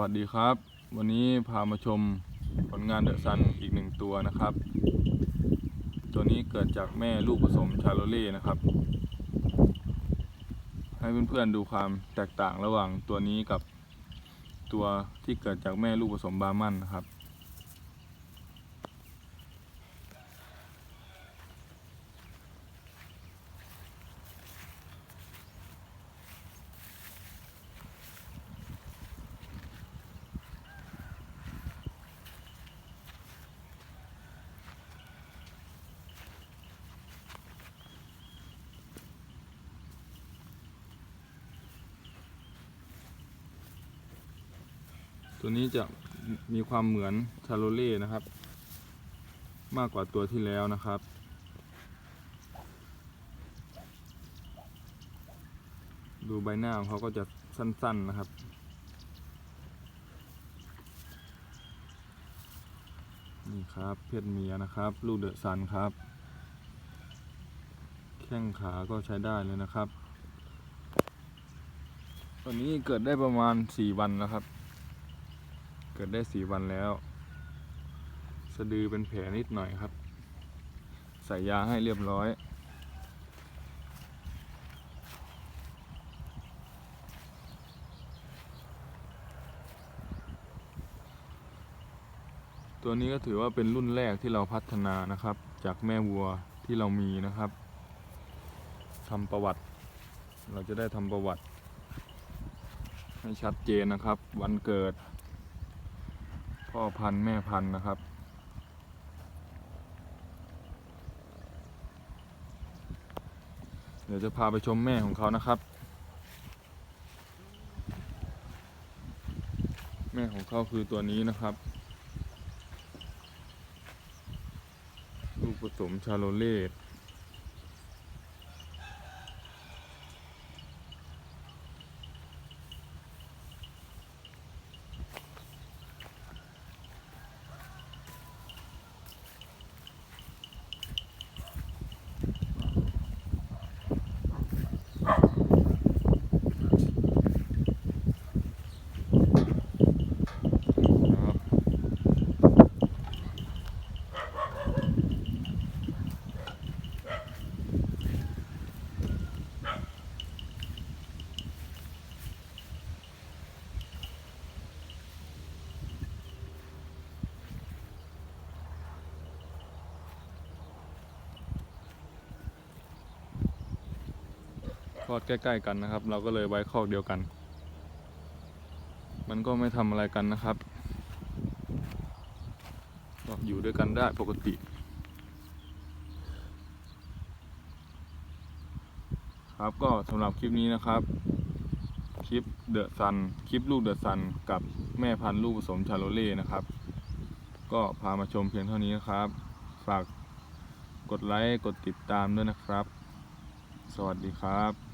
วัสดีครับ วันนี้พามาชมผลงานเดอะซันอีกหนึ่งตัวนะครับ ตัวนี้เกิดจากแม่ลูกผสมชาโลเล่นะครับ ให้เพื่อนๆดูความแตกต่างระหว่างตัวนี้กับตัวที่เกิดจากแม่ลูกผสมบาร์มันนะครับ ตัวนี้จะมีความเหมือนชาโลเล่นะครับ มากกว่าตัวที่แล้วนะครับ ดูใบหน้าของเขาก็จะสั้นๆนะครับนี่ครับเพศเมียนะครับ ลูกเดอะซันครับ แข้งขาก็ใช้ได้เลยนะครับตัวนี้เกิดได้ประมาณ 4 วันแล้วครับ เกิดได้4วันแล้ว สะดือเป็นแผลนิดหน่อยครับ ใส่ยาให้เรียบร้อย ตัวนี้ก็ถือว่าเป็นรุ่นแรกที่เราพัฒนานะครับ จากแม่วัวที่เรามีนะครับทำประวัติ เราจะได้ทำประวัติ ให้ชัดเจนนะครับ วันเกิด พ่อพันธุ์แม่พันธุ์นะครับ เดี๋ยวจะพาไปชมแม่ของเขานะครับ แม่ของเขาคือตัวนี้นะครับ ลูกผสมชาโลเล่ คลอดใกล้ๆกันนะครับ เราก็เลยไว้คอกเดียวกัน มันก็ไม่ทำอะไรกันนะครับก็อยู่ด้วยกันได้ปกติ ครับก็สำหรับคลิปนี้นะครับ คลิปเดอะซันคลิปลูกเดอะซันกับแม่พันธุ์ลูกผสมชาโลเล่นะครับ ก็พามาชมเพียงเท่านี้นะครับ ฝากกดไลค์ กดติดตามด้วยนะครับ สวัสดีครับ